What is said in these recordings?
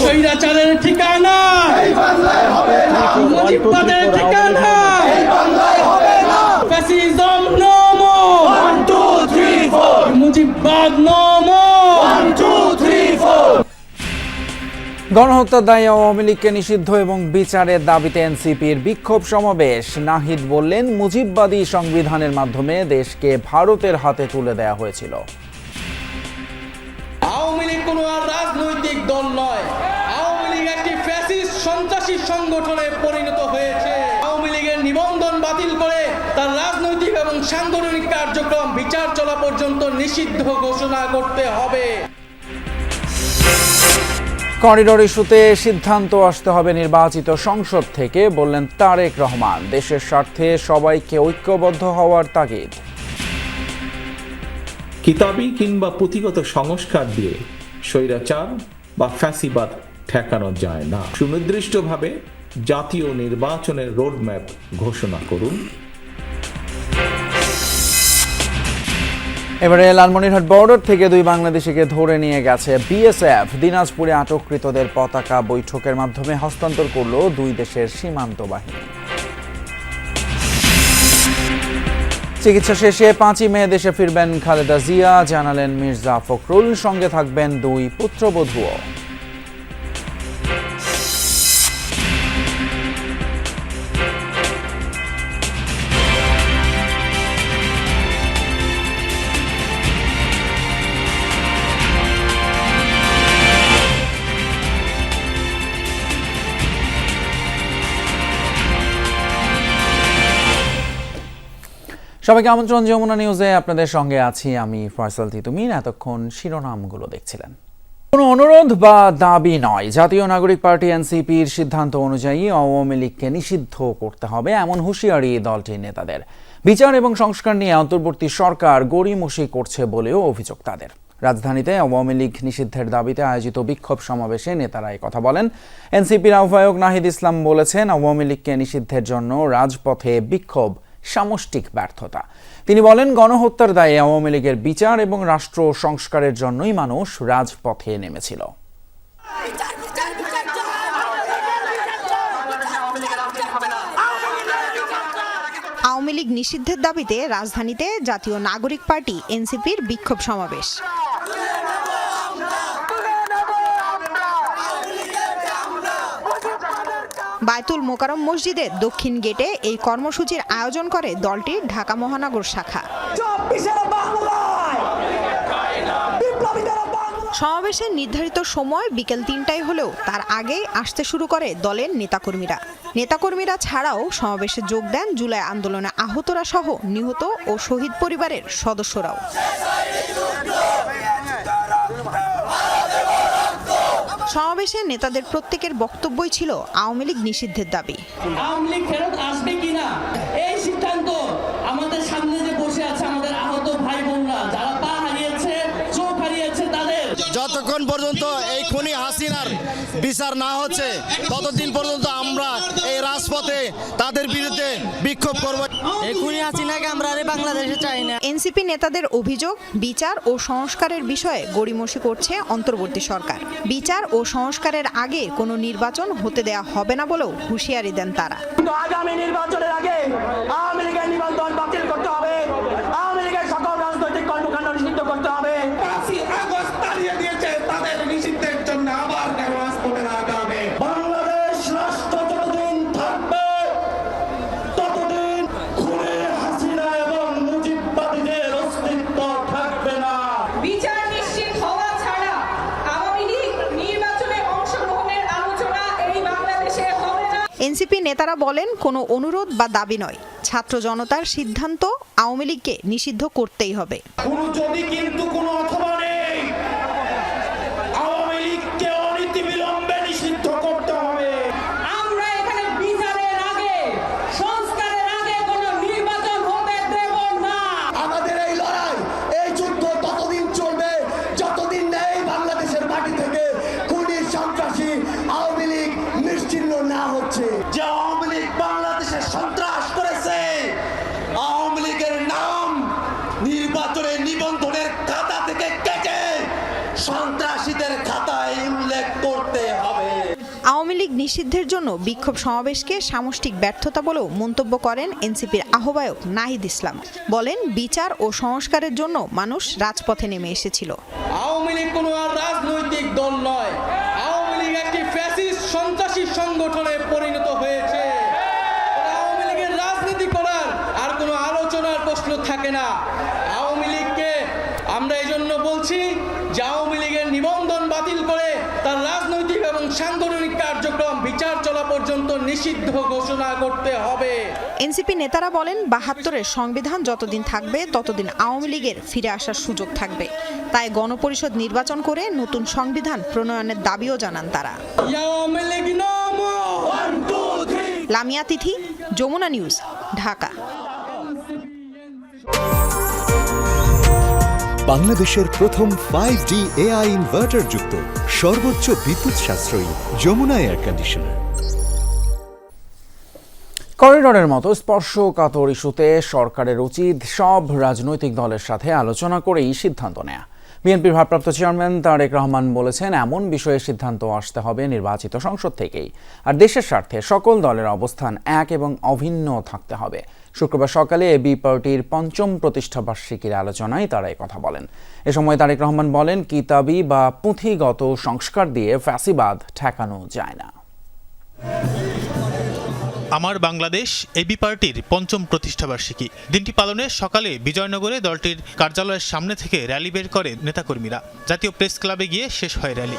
স্বৈরাচারের ঠিকানা। মুজিববাদের ঠিকানা। ফ্যাসিজম নমো। মুজিববাদ নমো। গণহত্যার দায়ে আওয়ামী লীগকে নিষিদ্ধ এবং বিচারের দাবিতে এনসিপির বিক্ষোভ সমাবেশ। নাহিদ বললেন মুজিববাদী সংবিধানের মাধ্যমে দেশকে ভারতের হাতে তুলে দেয়া হয়েছিল। আওয়ামী লীগ কোনো রাজনৈতিক দল নয়। আওয়ামী লীগ একটি ফ্যাসিস্ট সন্ত্রাসী সংগঠনে পরিণত হয়েছে। আওয়ামী লীগের নিবন্ধন বাতিল করে তার রাজনৈতিক এবং সাংগঠনিক কার্যক্রম, বিচার চলা পর্যন্ত নিষিদ্ধ ঘোষণা করতে হবে। করিডোর ইস্যুতে সিদ্ধান্ত আসতে হবে নির্বাচিত সংসদ থেকে, বললেন তারেক রহমান। দেশের স্বার্থে সবাইকে ঐক্যবদ্ধ হওয়ার তাগিদ। কিতাবি কিংবা পুঁথিগত সংস্কার দিয়ে স্বৈরাচার বা ফ্যাসিবাদ ঠেকানো যায় না। সুনির্দিষ্টভাবে জাতীয় নির্বাচনের রোডম্যাপ ঘোষণা করুন। এবারে লালমনিরহাট বর্ডার থেকে দুই বাংলাদেশিকে ধরে নিয়ে গেছে বিএসএফ। দিনাজপুরে আটককৃতদের পতাকা বৈঠকের মাধ্যমে হস্তান্তর করল দুই দেশের সীমান্ত বাহিনী। চিকিৎসা শেষে পাঁচই মে দেশে ফিরবেন খালেদা জিয়া, জানালেন মির্জা ফখরুল, সঙ্গে থাকবেন দুই পুত্রবধূও। সবাইকে আমন্ত্রণ, যমুনা নিউজে আপনাদের সঙ্গে আছি আমি ফয়সাল তিতুমিন এতক্ষণ শিরোনামগুলো দেখছিলেন। কোনো অনুরোধ বা দাবি নয়। জাতীয় নাগরিক পার্টি এনসিপির সিদ্ধান্ত অনুযায়ী আওয়ামী লীগকে নিষিদ্ধ করতে হবে এমন হুঁশিয়ারি দলটির নেতাদের। বিচার এবং সংস্কার নিয়ে অন্তর্বর্তী সরকার গড়িমসি করছে বলেও অভিযোগ তাদের। রাজধানীতে আওয়ামী লীগ নিষিদ্ধের দাবিতে আয়োজিত বিক্ষোভ সমাবেশে নেতারা কথা বলেন। এনসিপির আহ্বায়ক নাহিদ ইসলাম বলেছেন, আওয়ামী লীগকে নিষিদ্ধের জন্য রাজপথে বিক্ষোভ সামষ্টিক ব্যর্থতা। তিনি বলেন, গণহত্যার দায়ে আওয়ামী লীগের বিচার এবং রাষ্ট্র সংস্কারের জন্যই মানুষ রাজপথে নেমেছিল। আওয়ামী লীগ নিষিদ্ধের দাবিতে রাজধানীতে জাতীয় নাগরিক পার্টি, এনসিপির বিক্ষোভ সমাবেশ। বায়তুল মোকারম মসজিদের দক্ষিণ গেটে এই কর্মসূচির আয়োজন করে দলটির ঢাকা মহানগর শাখা। সমাবেশের নির্ধারিত সময় বিকেল তিনটায় হলেও তার আগেই আসতে শুরু করে দলের নেতাকর্মীরা। নেতাকর্মীরা ছাড়াও সমাবেশে যোগ দেন জুলাই আন্দোলনে আহতরা সহ নিহত ও শহীদ পরিবারের সদস্যরাও। সমাবেশে নেতাদের প্রত্যেকের বক্তব্যই ছিল আওয়ামী লীগ নিষিদ্ধের দাবি। আওয়ামী লীগ ফেরত আসবে কিনা? এই সিদ্ধান্ত আমাদের সামনে যে বসে আছে আমাদের আহত ভাই বোনরা যারা পা হারিয়েছে চোখ হারিয়েছে তাদের। যতক্ষণ পর্যন্ত এই খুনি হাসিনার বিচার না হচ্ছে ততদিন পর্যন্ত আমরা এই রাজপথে তাদের বিরুদ্ধে বিক্ষোভ করব। এখনই হাসিনাকে আমরা আরে বাংলাদেশে চাই না। এনসিপি নেতাদের অভিযোগ বিচার ও সংস্কারের বিষয়ে গড়িমসি করছে অন্তর্বর্তী সরকার। বিচার ও সংস্কারের আগে কোনো নির্বাচন হতে দেয়া হবে না বলেও হুঁশিয়ারি দেন তারা। কিন্তু আগামী নির্বাচনের আগে আওয়ামী লীগের নেতারা বলেন, কোনো অনুরোধ বা দাবি নয়। ছাত্র জনতার সিদ্ধান্ত আওয়ামী লীগকে নিষিদ্ধ করতেই হবে। কিন্তু নিষিদ্ধের জন্য বিক্ষোভ সমাবেশকে সামষ্টিক ব্যর্থতা বলেও মন্তব্য করেন এনসিপির আহ্বায়ক নাহিদ ইসলাম। বলেন, বিচার ও সংস্কারের জন্য মানুষ রাজপথে নেমে এসেছিল। আওয়ামী লীগ কোনো রাজনৈতিক দল নয়। আওয়ামী লীগ একটি ফ্যাসিস্ট সন্ত্রাসী সংগঠনে পরিণত হয়েছে আওয়ামী লীগের রাজনীতি করার আর কোনো আলোচনার প্রশ্ন থাকে না আওয়ামী লীগকে আমরা এই জন্য বলছি যে আওয়ামী লীগের নিবন্ধন বাতিল করে তার রাজনৈতিক এবং সাংগঠনিক কার্যক্রম বিচার চলা পর্যন্ত নিষিদ্ধ ঘোষণা করতে হবে। এনসিপি নেতারা বলেন বাহাত্তরের সংবিধান যতদিন থাকবে ততদিন আওয়ামী লীগের ফিরে আসার সুযোগ থাকবে। তাই গণপরিষদ নির্বাচন করে নতুন সংবিধান প্রণয়নের দাবিও জানান তারা। লামিয়া তিথি যমুনা নিউজ ঢাকা। বাংলাদেশের প্রথম ফাইভ জি এআই ইনভার্টার যুক্ত সর্বোচ্চ বিদ্যুৎ সাশ্রয়ী যমুনা এয়ার কন্ডিশনার করিডোরের মতো স্পর্শকাতর ইস্যুতে সরকারের উচিত সব রাজনৈতিক দলের সাথে আলোচনা করেই সিদ্ধান্ত নেয়া। বিএনপির ভারপ্রাপ্ত চেয়ারম্যান তারেক রহমান বলেছেন, এমন বিষয়ে সিদ্ধান্ত আসতে হবে নির্বাচিত সংসদ থেকেই। আর দেশের স্বার্থে সকল দলের অবস্থান এক এবং অভিন্ন থাকতে হবে। শুক্রবার সকালে এবি পার্টির পঞ্চম প্রতিষ্ঠাবার্ষিকীর আলোচনায় তারা কথা বলেন। এ সময় তারেক রহমান বলেন, কিতাবি বা পুঁথিগত সংস্কার দিয়ে ফ্যাসিবাদ ঠেকানো যায় না। আমার বাংলাদেশ এবি পার্টির পঞ্চম প্রতিষ্ঠাবার্ষিকী দিনটি পালনে সকালে বিজয়নগরে দলটির কার্যালয়ের সামনে থেকে র্যালি বের করে নেতাকর্মীরা। জাতীয় প্রেস ক্লাবে গিয়ে শেষ হয় র্যালি।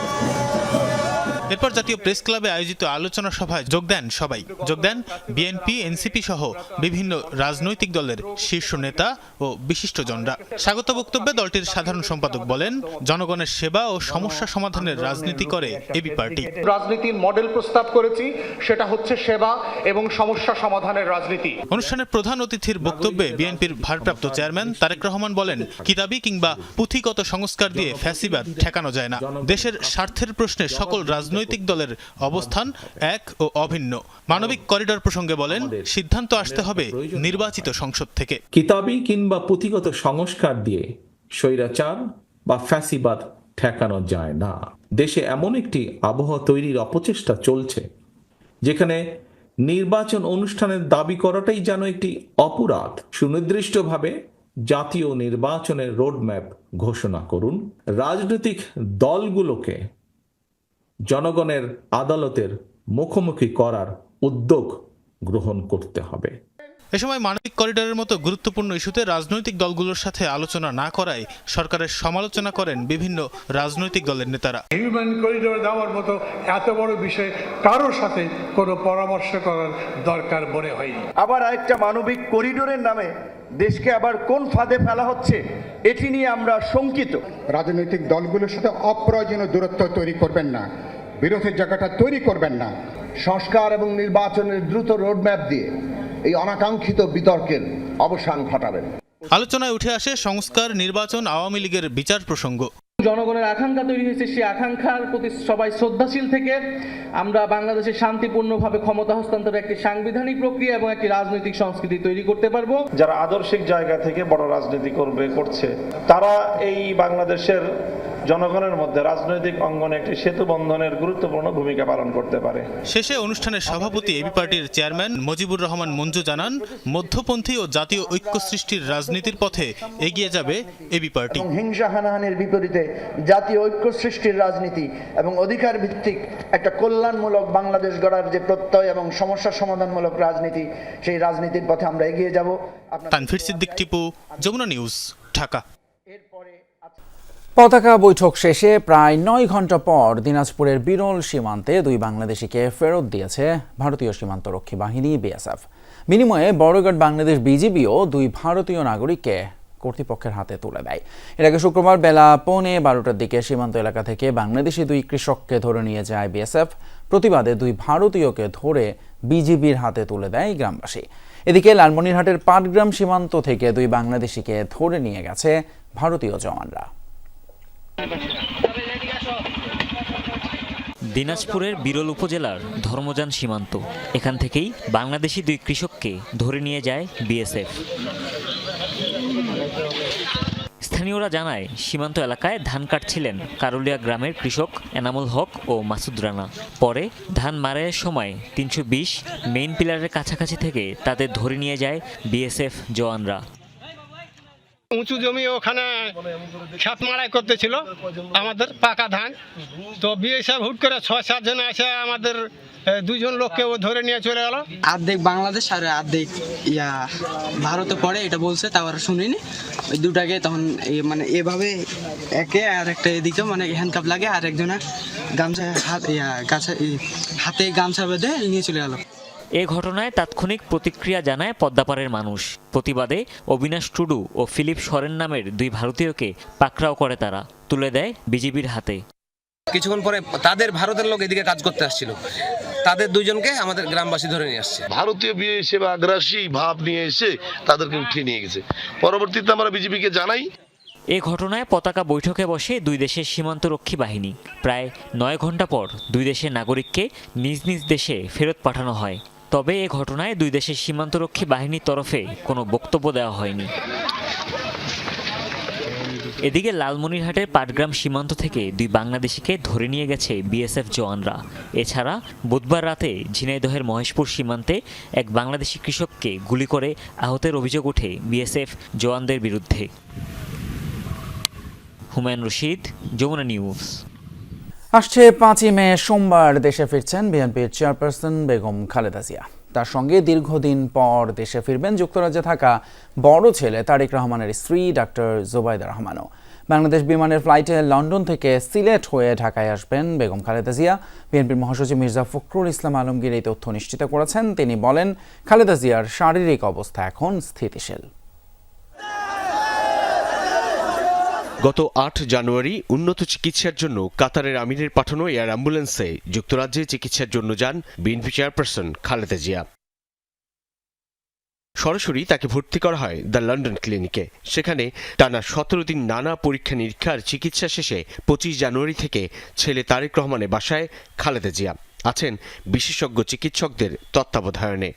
এরপর জাতীয় প্রেস ক্লাবে আয়োজিত আলোচনা সভায় যোগ দেন সবাই। যোগ দেন বিএনপি এনসিপি সহ বিভিন্ন রাজনৈতিক দলের শীর্ষ নেতা ও বিশিষ্টজনরা। স্বাগত বক্তব্যে দলটির সাধারণ সম্পাদক বলেন জনগণের সেবা ও সমস্যা সমাধানের রাজনীতি করে এবি পার্টি। রাজনীতির মডেল প্রস্তাব করেছি সেটা হচ্ছে সেবা এবং সমস্যা সমাধানের রাজনীতি। অনুষ্ঠানের প্রধান অতিথির বক্তব্যে বিএনপির ভারপ্রাপ্ত চেয়ারম্যান তারেক রহমান বলেন কিতাবি কিংবা পুঁথিগত সংস্কার দিয়ে ফ্যাসিবাদ ঠেকানো যায় না। দেশের স্বার্থের প্রশ্নে সকল রাজনৈতিক দলের অবস্থান এক ও অভিন্ন। মানবিক করিডর প্রসঙ্গে বলেন সিদ্ধান্ত আসতে হবে নির্বাচিত সংসদ থেকে। কিতাবি কিংবা পুঁথিগত সংস্কার দিয়ে স্বৈরাচার বা ফ্যাসিবাদ ঠেকানো যায় না। দেশে এমন একটি আবহাওয়া তৈরির অপচেষ্টা চলছে যেখানে নির্বাচন অনুষ্ঠানের দাবি করাটাই যেন একটি অপরাধ। সুনির্দিষ্টভাবে জাতীয় নির্বাচনের রোডম্যাপ ঘোষণা করুন। রাজনৈতিক দলগুলোকে জনগণের আদালতের মুখোমুখি করার উদ্যোগ গ্রহণ করতে হবে। এ সময় মানবিক করিডরের মতো গুরুত্বপূর্ণ ইস্যুতে রাজনৈতিক দলগুলোর সাথে আলোচনা না করায় সরকারের সমালোচনা করেন বিভিন্ন রাজনৈতিক দলের নেতারা। হিউম্যান করিডোর দেওয়ার মতো এত বড় বিষয় কারোর সাথে কোনো পরামর্শ করার দরকার মনে হয়নি। আবার আরেকটা মানবিক করিডোরের নামে দেশকে আবার কোন ফাঁদে ফেলা হচ্ছে এটি নিয়ে আমরা শঙ্কিত। রাজনৈতিক দলগুলোর সাথে অপ্রয়োজনীয় দূরত্ব তৈরি করবেন না। বিরোধের জায়গাটা তৈরি করবেন না। সংস্কার এবং নির্বাচনের দ্রুত রোডম্যাপ দিয়ে এই অনাকাঙ্ক্ষিত বিতর্কের অবসান ঘটাবেন। আলোচনায় উঠে আসে সংস্কার নির্বাচন আওয়ামী লীগের বিচার প্রসঙ্গ। জনগণের আকাঙ্ক্ষা তৈরি হয়েছে সেই আকাঙ্ক্ষার প্রতি সবাই শ্রদ্ধাশীল থেকে আমরা বাংলাদেশে শান্তিপূর্ণভাবে ক্ষমতা হস্তান্তরের একটি সাংবিধানিক প্রক্রিয়া এবং একটি রাজনৈতিক সংস্কৃতি তৈরি করতে পারব। যারা আদর্শিক জায়গা থেকে বড় রাজনীতি করবে করছে তারা এই বাংলাদেশের জনগণের মধ্যে রাজনৈতিক অঙ্গনে একটি সেতু বন্ধনের গুরুত্বপূর্ণ ভূমিকা পালন করতে পারে। শেষে অনুষ্ঠানের সভাপতি এবি পার্টির চেয়ারম্যান মুজিবুর রহমান মঞ্জু জানান মধ্যপন্থী ও জাতীয় ঐক্য সৃষ্টির রাজনীতির পথে এগিয়ে যাবে এবি পার্টি। হিংসা হানাহানির বিপরীতে জাতীয় ঐক্য সৃষ্টির রাজনীতি এবং অধিকার ভিত্তিক একটা কল্যাণমূলক বাংলাদেশ গড়ার যে প্রত্যয় এবং সমস্যা সমাধানমূলক রাজনীতি সেই রাজনীতির পথে আমরা এগিয়ে যাব। তানফির সিদ্দিক টিপু যমুনা নিউজ ঢাকা। পতাকা বৈঠক শেষে প্রায় নয় ঘণ্টা পর দিনাজপুরের বিরল সীমান্তে দুই বাংলাদেশিকে ফেরত দিয়েছে ভারতীয় সীমান্তরক্ষী বাহিনী, বিএসএফ। বিনিময়ে বড়গড় বাংলাদেশ বিজিবিও দুই ভারতীয় নাগরিককে কর্তৃপক্ষের হাতে তুলে দেয়। এর আগে শুক্রবার বেলা পৌনে বারোটার দিকে সীমান্ত এলাকা থেকে বাংলাদেশি দুই কৃষককে ধরে নিয়ে যায় বিএসএফ। প্রতিবাদে দুই ভারতীয়কে ধরে বিজিবির হাতে তুলে দেয় গ্রামবাসী। এদিকে লালমনিরহাটের পাটগ্রাম সীমান্ত থেকে দুই বাংলাদেশিকে ধরে নিয়ে গেছে ভারতীয় জওয়ানরা। দিনাজপুরের বিরল উপজেলার ধর্মযান সীমান্ত। এখান থেকেই বাংলাদেশি দুই কৃষককে ধরে নিয়ে যায় বিএসএফ। স্থানীয়রা জানায়, সীমান্ত এলাকায় ধান কাটছিলেন কারুলিয়া গ্রামের কৃষক এনামুল হক ও মাসুদ রানা। পরে ধান মারাইয়ের সময় তিনশো বিশ মেইন পিলারের কাছাকাছি থেকে তাদের ধরে নিয়ে যায় বিএসএফ জওয়ানরা। উঁচু জমি ওখানে খেত মারাই করতেছিল আমাদের পাকা ধান। তো বিএসএফ হুট করে ছয়, সাত জন এসে আমাদের দুজন লোককে ও ধরে নিয়ে চলে গেল। অর্ধেক বাংলাদেশ আর অর্ধেক ইয়া ভারতে পড়ে, এটা বলছে তারপর শুনিনি। ওই দুটাকে তখন মানে এভাবে একে আর একটা এদিকে মানে হ্যান্ডকাপ লাগে, আর একজনের গামছা হাত, ইয়া, গাছা হাতে গামছা বেঁধে নিয়ে চলে গেল। এ ঘটনায় তাৎক্ষণিক প্রতিক্রিয়া জানায় পদ্মাপাড়ের মানুষ। প্রতিবাদে অবিনাশ টুডু ও ফিলিপ সরেন নামের দুই ভারতীয়কে পাকড়াও করে তারা তুলে দেয় বিজিবির হাতে। কিছুক্ষণ পরে তাদের ভারতের লোক এদিকে কাজ করতে আসছিল। তাদের দুজনকে আমাদের গ্রামবাসী ধরে নিয়ে আসছে। ভারতীয় বিয়ে হিসেবে আগ্রাসী ভাব নিয়ে এসে তাদেরকে উঠিয়ে নিয়ে গেছে। পরবর্তীতে আমরা বিজেপিকে জানাই। এ ঘটনায় পতাকা বৈঠকে বসে দুই দেশের সীমান্তরক্ষী বাহিনী। প্রায় নয় ঘণ্টা পর দুই দেশের নাগরিককে নিজ নিজ দেশে ফেরত পাঠানো হয়। তবে এ ঘটনায় দুই দেশের সীমান্তরক্ষী বাহিনীর তরফে কোনো বক্তব্য দেওয়া হয়নি। এদিকে লালমনিরহাটের পাটগ্রাম সীমান্ত থেকে দুই বাংলাদেশিকে ধরে নিয়ে গেছে বিএসএফ জওয়ানরা। এছাড়া বুধবার রাতে ঝিনাইদহের মহেশপুর সীমান্তে এক বাংলাদেশি কৃষককে গুলি করে আহতের অভিযোগ ওঠে বিএসএফ জওয়ানদের বিরুদ্ধে। হুমায়ুন রশিদ, যমুনা নিউজ। আসছে পাঁচই মে, সোমবার দেশে ফিরছেন বিএনপির চেয়ারপারসন বেগম খালেদা জিয়া। তার সঙ্গে দীর্ঘদিন পর দেশে ফিরবেন যুক্তরাজ্যে থাকা বড় ছেলে তারেক রহমানের স্ত্রী ডাক্তার জোবাইদা রহমানও। বাংলাদেশ বিমানের ফ্লাইটে লন্ডন থেকে সিলেট হয়ে ঢাকায় আসবেন বেগম খালেদা জিয়া। বিএনপির মহাসচিব মির্জা ফখরুল ইসলাম আলমগীর এই তথ্য নিশ্চিত করেছেন। তিনি বলেন, খালেদা জিয়ার শারীরিক অবস্থা এখন স্থিতিশীল। গত আট জানুয়ারি উন্নত চিকিৎসার জন্য কাতারের আমিরের পাঠানো এয়ার অ্যাম্বুলেন্সে যুক্তরাজ্যে চিকিৎসার জন্য যান বিএনপি চেয়ারপারসন খালেদা জিয়া। সরাসরি তাকে ভর্তি করা হয় দ্য লন্ডন ক্লিনিকে। সেখানে টানা সতেরো দিন নানা পরীক্ষা নিরীক্ষার চিকিৎসা শেষে পঁচিশ জানুয়ারি থেকে ছেলে তারেক রহমানের বাসায় খালেদা জিয়া আছেন বিশেষজ্ঞ চিকিৎসকদের তত্ত্বাবধায়নে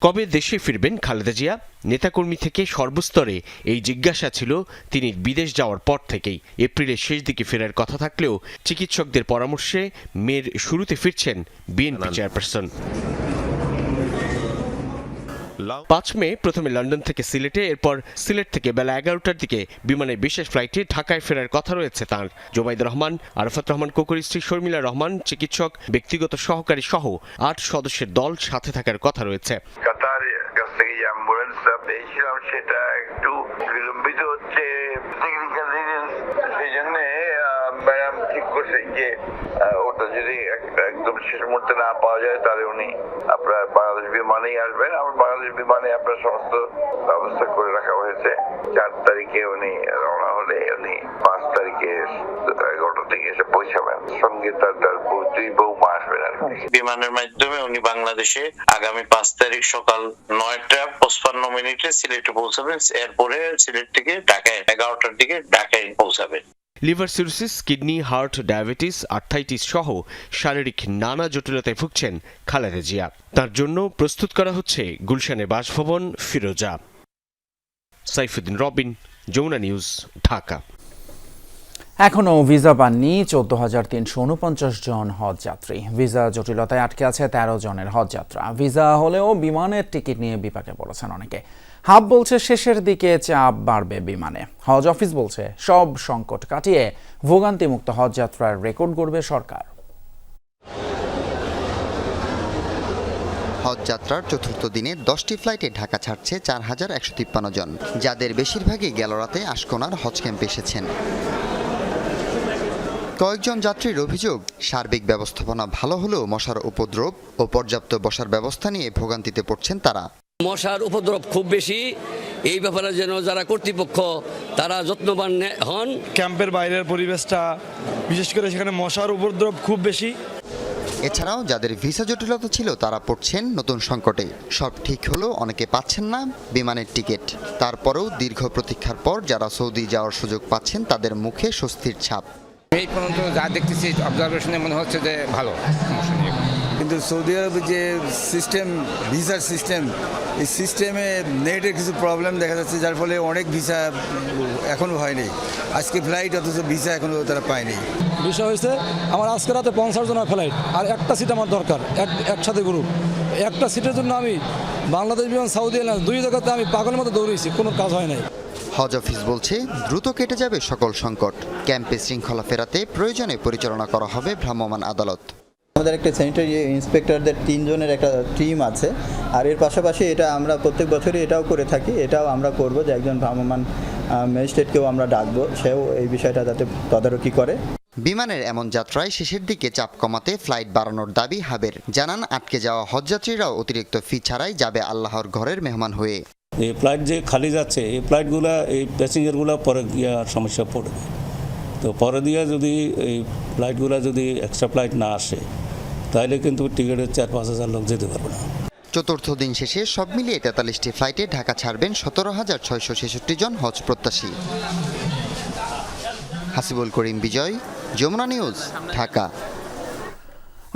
কবে দেশে ফিরবেন খালেদা জিয়া? নেতাকর্মী থেকে সর্বস্তরে এই জিজ্ঞাসা ছিল তিনি বিদেশ যাওয়ার পর থেকেই। এপ্রিলের শেষ দিকে ফেরার কথা থাকলেও চিকিৎসকদের পরামর্শে মেয়ের শুরুতে ফিরছেন বিএনপি চেয়ারপারসন। পাঁচ মে প্রথমে লন্ডন থেকে সিলেটে, এরপর সিলেট থেকে বেলা এগারোটার দিকে বিমানে বিশেষ ফ্লাইটে ঢাকায় ফেরার কথা রয়েছে তার। জোবাইদ রহমান, আরফাত রহমান, কোকর স্ত্রী শর্মিলা রহমান, চিকিৎসক, ব্যক্তিগত সহকারী সহ আট সদস্যের দল সাথে থাকার কথা রয়েছে। সেটা একটু বিলম্বিত হচ্ছে সেই জন্য করছে যে ওটা যদি একদম শেষ মুহূর্তে না পাওয়া যায়, তাহলে উনি আপনার বাংলাদেশ বিমানেই আসবেন। আমার বাংলাদেশ বিমানে আপনার সমস্ত ব্যবস্থা করে রাখা হয়েছে। চার তারিখে উনি রওনা হলে উনি পাঁচ তারিখে এগারোটা থেকে এসে পৌঁছাবেন। সঙ্গে তার তার দুই বৌমা আসবেন আর বিমানের মাধ্যমে উনি বাংলাদেশে আগামী পাঁচ তারিখ সকাল নয়টা পঁচপান্ন মিনিটে সিলেটে পৌঁছাবেন। এরপরে সিলেট থেকে ঢাকায়, এগারোটার দিকে ঢাকায় পৌঁছাবেন। Liver cirrhosis, kidney, heart, diabetes, arthritis সহ শারীরিক নানা জটিলতায় ভুগছেন খালেদা জিয়া। তার জন্য প্রস্তুত করা হচ্ছে গুলশানের বাসভবন ফিরোজা। Saifuddin Robin, Jamuna news, Dhaka. এখনও ভিসা পাননি চোদ্দ হাজার তিনশো উনপঞ্চাশ জন হজ যাত্রী। ভিসা জটিলতায় আটকে আছে তেরো জনের হজ যাত্রা। ভিসা হলেও বিমানের টিকিট নিয়ে বিপাকে পড়েছেন অনেকে। হাব বলছে শেষের দিকে চাপ বাড়বে বিমানে। হজ অফিস বলছে সব সংকট কাটিয়ে ভোগান্তিমুক্ত হজ যাত্রার রেকর্ড গড়বে সরকার। হজ যাত্রার চতুর্থ দিনে দশটি ফ্লাইটে ঢাকা ছাড়ছে চার হাজার একশো তিপ্পান্ন জন, যাদের বেশিরভাগই গেল রাতে আশকোনার হজ ক্যাম্পে এসেছেন। কয়েকজন যাত্রীর অভিযোগ, সার্বিক ব্যবস্থাপনা ভালো হলেও মশার উপদ্রব ও পর্যাপ্ত বসার ব্যবস্থা নিয়ে ভোগান্তিতে পড়ছেন তারা। মশার উপদ্রব খুব বেশি। এই ব্যাপারে যেন যারা কর্তৃপক্ষ তারা যত্নবান হন। ক্যাম্পের বাইরের পরিবেশটা বিশেষ করে সেখানে মশার উপদ্রব খুব বেশি। এছাড়াও যাদের ভিসা জটিলতা ছিল তারা পড়ছেন নতুন সংকটে। সব ঠিক হলেও অনেকে পাচ্ছেন না বিমানের টিকিট। তারপরেও দীর্ঘ প্রতীক্ষার পর যারা সৌদি যাওয়ার সুযোগ পাচ্ছেন তাদের মুখে স্বস্তির ছাপ। এই পর্যন্ত যা দেখতেছি অবজারভেশনে মনে হচ্ছে যে ভালো। কিন্তু সৌদি আরবের যে সিস্টেম ভিসার সিস্টেম এই সিস্টেমে নেটের কিছু প্রবলেম দেখা যাচ্ছে যার ফলে অনেক ভিসা এখনও হয়নি। আজকে ফ্লাইট অথচ ভিসা এখনও তারা পায়নি। বিষয় হয়েছে আমার আজকে রাতে পঞ্চাশ জনের ফ্লাইট আর একটা সিট আমার দরকার এক একসাথে গ্রুপ একটা সিটের জন্য আমি বাংলাদেশ বিমান সৌদি এয়ারলাইন্স দুই জায়গাতে আমি পাগলের মতো দৌড়েছি কোনো কাজ হয় নাই। হজ অফিস বলছে দ্রুত কেটে যাবে সকল সংকট। ক্যাম্পে শৃঙ্খলা ফেরাতে প্রয়োজনে পরিচালনা করা হবে ভ্রাম্যমাণ আদালত। আমাদের একটা স্যানিটারি ইন্সপেক্টরদের তিনজনের একটা টিম আছে। আর এর পাশাপাশি এটা আমরা প্রত্যেক বছরই এটাও করে থাকি এটাও আমরা করব যে একজন ভ্রাম্যমাণ ম্যাজিস্ট্রেটকেও আমরা ডাকবো সেও এই বিষয়টা যাতে তদারকি করে। বিমানের এমন যাত্রায় শেষের দিকে চাপ কমাতে ফ্লাইট বাড়ানোর দাবি হাবের। জানান আটকে যাওয়া হজযাত্রীরাও অতিরিক্ত ফি ছাড়াই যাবে আল্লাহর ঘরের মেহমান হয়ে। এই ফ্লাইট যে খালি যাচ্ছে এই ফ্লাইটগুলো এই প্যাসেঞ্জারগুলো পরে গিয়ে আর সমস্যা পড়বে। তো পরে দিয়ে যদি এই ফ্লাইটগুলো যদি এক্সট্রা ফ্লাইট না আসে তাহলে কিন্তু টিকিটের চার পাঁচ হাজার লোক যেতে পারবে না। চতুর্থ দিন শেষে সব মিলিয়ে তেতাল্লিশটি ফ্লাইটে ঢাকা ছাড়বেন সতেরো হাজার ছয়শো ছেষট্টি জন হজ প্রত্যাশী। হাসিবুল করিম বিজয়, যমুনা নিউজ, ঢাকা।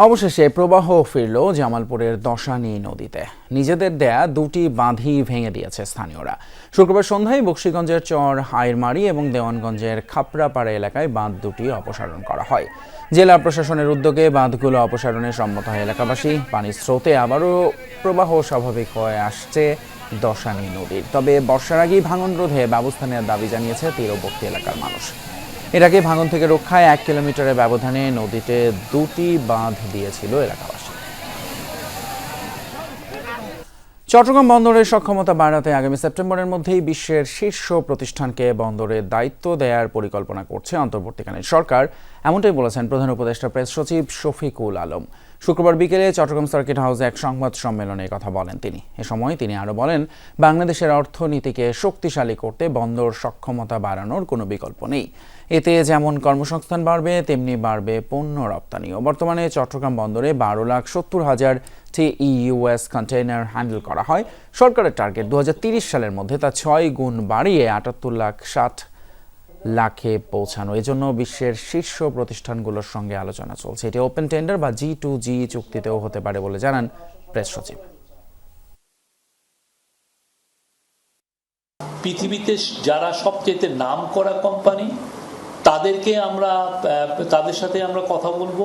অবশেষে প্রবাহ ফিরল জামালপুরের দশানি নদীতে। নিজেদের দেয়া দুটি বাঁধই ভেঙে দিয়েছে স্থানীয়রা। শুক্রবার সন্ধ্যায় বক্সিগঞ্জের চর হাইরমারি এবং দেওয়ানগঞ্জের খাপড়াপাড়া এলাকায় বাঁধ দুটি অপসারণ করা হয়। জেলা প্রশাসনের উদ্যোগে বাঁধগুলো অপসারণে সম্মত হয় এলাকাবাসী। পানির স্রোতে আবারও প্রবাহ স্বাভাবিক হয়ে আসছে দশানি নদীর। তবে বর্ষার আগেই ভাঙন রোধে ব্যবস্থা নেওয়ার দাবি জানিয়েছে তীরবর্তী এলাকার মানুষ। আগে ভাঙন থেকে রক্ষায় এক কিলোমিটারের ব্যবধানে নদীতে দুটি বাঁধ দিয়েছিল এলাকাবাসী। চট্টগ্রাম বন্দরের সক্ষমতা বাড়াতে আগামী সেপ্টেম্বরের মধ্যেই বিশ্বের শীর্ষ প্রতিষ্ঠানকে বন্দরের দায়িত্ব দেওয়ার পরিকল্পনা করছে অন্তর্বর্তীকালীন সরকার, এমনটাই বলেছেন প্রধান উপদেষ্টা প্রেস সচিব শফিকুল আলম। শুক্রবার বিকেলে চট্টগ্রাম সার্কিট হাউসে এক সংবাদ সম্মেলনে কথা বলেন তিনি। এ সময় তিনি আরও বলেন, বাংলাদেশের অর্থনীতিকে শক্তিশালী করতে বন্দর সক্ষমতা বাড়ানোর কোনো বিকল্প নেই। এতে যেমন কর্মসংস্থান বাড়বে, তেমনি বাড়বে পণ্য রপ্তানিও। বর্তমানে চট্টগ্রাম বন্দরে বারো লাখ সত্তর হাজার টি ইউএস কন্টেইনার হ্যান্ডেল করা হয়। সরকারের টার্গেট দু সালের মধ্যে তা ছয় গুণ বাড়িয়ে আটাত্তর লাখ ষাট লাখে পৌঁছানো। এজন্য বিশ্বের শীর্ষ প্রতিষ্ঠানগুলোর সঙ্গে আলোচনা চলছে। এটি ওপেন টেন্ডার বা জি টু জি চুক্তিতেও হতে পারে বলে জানান প্রেস সচিব। পৃথিবীতে যারা সবচেয়ে নাম করা কোম্পানি তাদেরকে আমরা তাদের সাথে আমরা কথা বলব।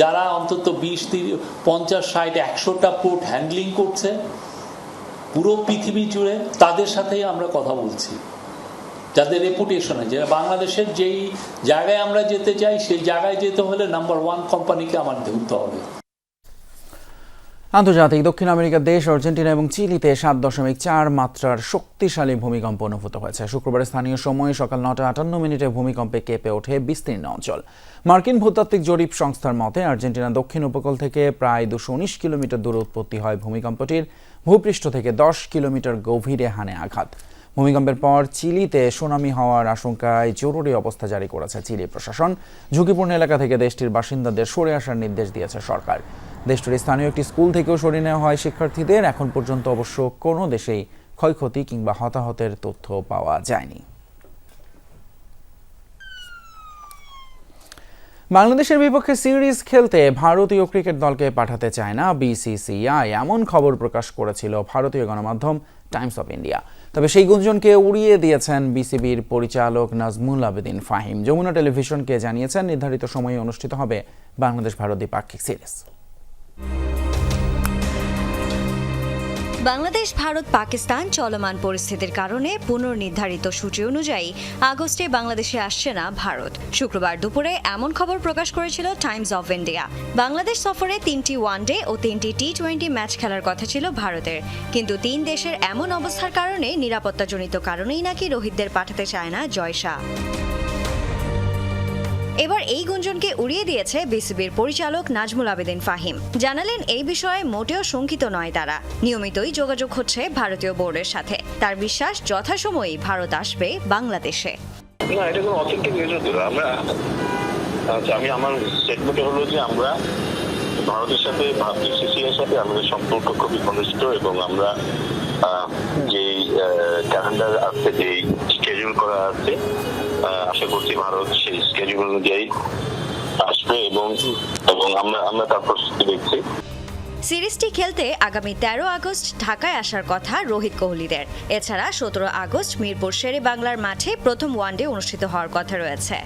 যারা অন্তত বিশ, তিরিশ, পঞ্চাশ, ষাট, একশোটা পোর্ট হ্যান্ডলিং করছে, পুরো পৃথিবী জুড়ে তাদের সাথেই আমরা কথা বলছি। যাদের রেপুটেশন আছে বাংলাদেশের যেই জায়গায় আমরা যেতে চাই, সেই জায়গায় যেতে হলে নাম্বার ওয়ান কোম্পানিকে আমার ধরতে হবে। আন্তর্জাতিক, দক্ষিণ আমেরিকার দেশ, আর্জেন্টিনা এবং চিলিতে সাত দশমিক চার মাত্রার শক্তিশালী ভূমিকম্প অনুভূত হয়েছে। শুক্রবার স্থানীয় সময় সকাল নটা আটান্ন মিনিটে ভূমিকম্পে কেঁপে ওঠে বিস্তীর্ণ অঞ্চল। মার্কিন ভূতাত্ত্বিক জরিপ সংস্থার মতে, আর্জেন্টিনা দক্ষিণ উপকূল থেকে প্রায় দুশো উনিশ কিলোমিটার দূরে উৎপত্তি হয় ভূমিকম্পটির। ভূপৃষ্ঠ থেকে দশ কিলোমিটার গভীরে হানে আঘাত। ভূমিকম্পের পর চিলিতে সুনামি হওয়ার আশঙ্কায় জরুরি অবস্থা জারি করেছে চিলি প্রশাসন। ঝুঁকিপূর্ণ এলাকা থেকে দেশটির বাসিন্দাদের সরে আসার নির্দেশ দিয়েছে সরকার। দেশটির স্থানীয় একটি স্কুল থেকেও সরিয়ে নেওয়া হয় শিক্ষার্থীদের। এখন পর্যন্ত অবশ্য কোনো দেশেই ক্ষয়ক্ষতি কিংবা হতাহতের তথ্য পাওয়া যায়নি। বাংলাদেশের বিপক্ষে সিরিজ খেলতে ভারতীয় ক্রিকেট দলকে পাঠাতে চায় না বিসিসিআই। এমন খবর প্রকাশ করেছিল ভারতীয় গণমাধ্যম টাইমস অফ ইন্ডিয়া। তবে সেই গুঞ্জনকে উড়িয়ে দিয়েছেন বিসিবির পরিচালক নাজমুল আবেদিন ফাহিম। যমুনা টেলিভিশনকে জানিয়েছেন, নির্ধারিত সময়ে অনুষ্ঠিত হবে বাংলাদেশ ভারত দ্বিপাক্ষিক সিরিজ। বাংলাদেশ, ভারত, পাকিস্তান চলমান পরিস্থিতির কারণে পুনর্নির্ধারিত সূচি অনুযায়ী আগস্টে বাংলাদেশে আসছে না ভারত। শুক্রবার দুপুরে এমন খবর প্রকাশ করেছিল টাইমস অফ ইন্ডিয়া। বাংলাদেশ সফরে তিনটি ওয়ানডে ও তিনটি টি টোয়েন্টি ম্যাচ খেলার কথা ছিল ভারতের। কিন্তু তিন দেশের এমন অবস্থার কারণে নিরাপত্তাজনিত কারণেই নাকি রোহিতদের পাঠাতে চায় না জয় শাহ। এবার এই গুঞ্জনকে উড়িয়ে দিয়েছে বিসিবির পরিচালক নাজমুল আবেদিন ফাহিম। জানালেন, এই বিষয়ে মোটেও শঙ্কিত নয় তারা। নিয়মিতই যোগাযোগ হচ্ছে ভারতীয় বোর্ডের সাথে। তার বিশ্বাস, যথাসময়েই ভারত আসবে বাংলাদেশে। আচ্ছা আমি, আমার স্টেটমেন্ট হলো যে আমরা ভারতের সাথে বিসিসি এর সাথে আমাদের সম্পর্ক খুবই ঘনিষ্ঠ এবং আমরা যেই ক্যালেন্ডার আছে, যেই স্কেডিউল করা আছে আশা করছি ভারত সেই স্কেডিউল অনুযায়ী আসবে এবং এবং আমরা আমরা তার প্রস্তুতি দেখছি। সিরিজটি খেলতে আগামী তেরো আগস্ট ঢাকায় আসার কথা রোহিত কোহলিদের। এছাড়া সতেরো আগস্ট মিরপুর শেরে বাংলার মাঠে প্রথম ওয়ানডে অনুষ্ঠিত হওয়ার কথা রয়েছে।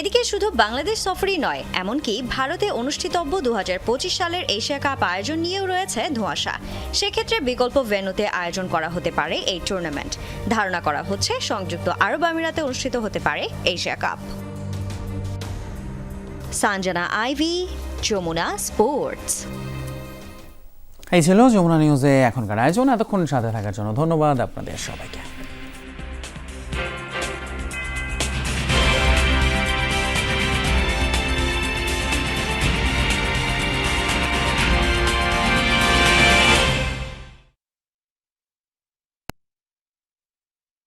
এদিকে শুধু বাংলাদেশ সফরই নয়, এমনকি ভারতে অনুষ্ঠিতব্য দুহাজার পঁচিশ সালের এশিয়া কাপ আয়োজন নিয়েও রয়েছে ধোঁয়াশা। সেক্ষেত্রে বিকল্প ভেন্যুতে আয়োজন করা হতে পারে এই টুর্নামেন্ট ধারণা করা হচ্ছে সংযুক্ত আরব আমিরাতে অনুষ্ঠিত হতে পারে Asia cup. Sanjana Ivy, Jamuna sports. এই ছিল যমুনা নিউজে এখনকার আয়োজন, এতক্ষণ সাথে থাকার জন্য ধন্যবাদ আপনাদের সবাইকে।